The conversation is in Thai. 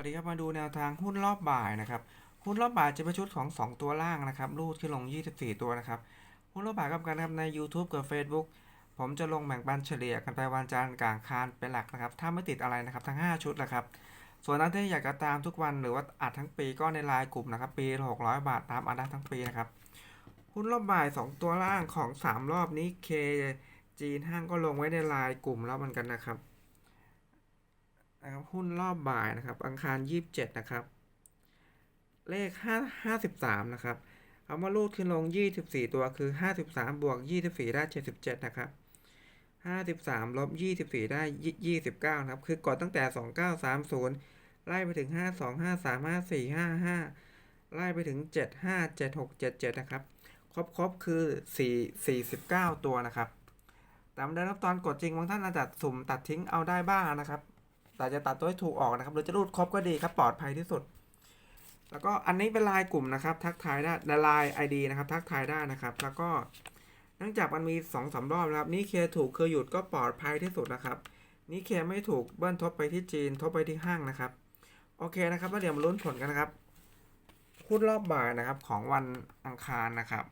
วัสดีครับมาดูแนวทางหุ้นรอบบ่ายนะครับหุ้นรอบบ่ายจะเป็นชุดของ 2 ตัวล่างนะครับรูดขึ้นลง 24 ตัวนะครับหุ้นรอบบ่ายกับกันนะครับใน YouTube กับ Facebook ผมจะลงแบ่งปันเฉลี่ยกันไปวันจันทร์กลางคานเป็นหลักนะครับ ถ้าไม่ติดอะไรนะครับทั้ง 5 ชุดแหละครับ ส่วนนั้นที่อยากจะตามทุกวันหรือว่าอัดทั้งปีก็ในไลน์กลุ่มนะครับปีละ600 บาทตามอัดได้ทั้งปีนะครับหุ้นรอบบ่าย 2 ตัวล่างของ 3 รอบนี้ K จีนห้างก็ลงไว้ในไลน์กลุ่มแล้วเหมือนกันนะครับ นะครับหุ้นรอบบ่ายนะครับ อังคาร 27 นะครับ เลข 5 53 นะครับคำว่ารูดขึ้นลง 24 ตัวคือ 53 บวก 24 ได้ 77 นะครับ 53ลบ24 ได้ 29 นะครับ คือกดตั้งแต่ 2930 ไล่ไปถึง 52 53 54 55 ไล่ไปถึง 75 76 77 นะครับ ครบครบคือ4 49 ตัวนะครับแต่ไม่ได้รับตอนกดจริงบางท่านอาจจะสุ่มตัดทิ้งเอาได้บ้างนะครับ แต่จะตัดตัวให้ถูกออกนะครับหรือจะรูดครบก็ดีครับปลอดภัยที่สุด แล้วก็อันนี้เป็นลน์กลุ่มนะครับ ทักทายได้ในไลน์ ID นะครับ ทักทายได้นะครับ แล้วก็เนื่องจากมันมี2อสารอบนะครับนี่เคถูกคือหยุดก็ปลอดภัยที่สุดนะครับนี่เคไม่ถูกเบิ้ลทบไปที่จีนทบไปที่ห้างนะครับ โอเคนะครับแล้วเดี๋ยวมาลุ้นผลกันนะครับหุ้นรอบบ่ายนะครับของวันอังคารนะครับ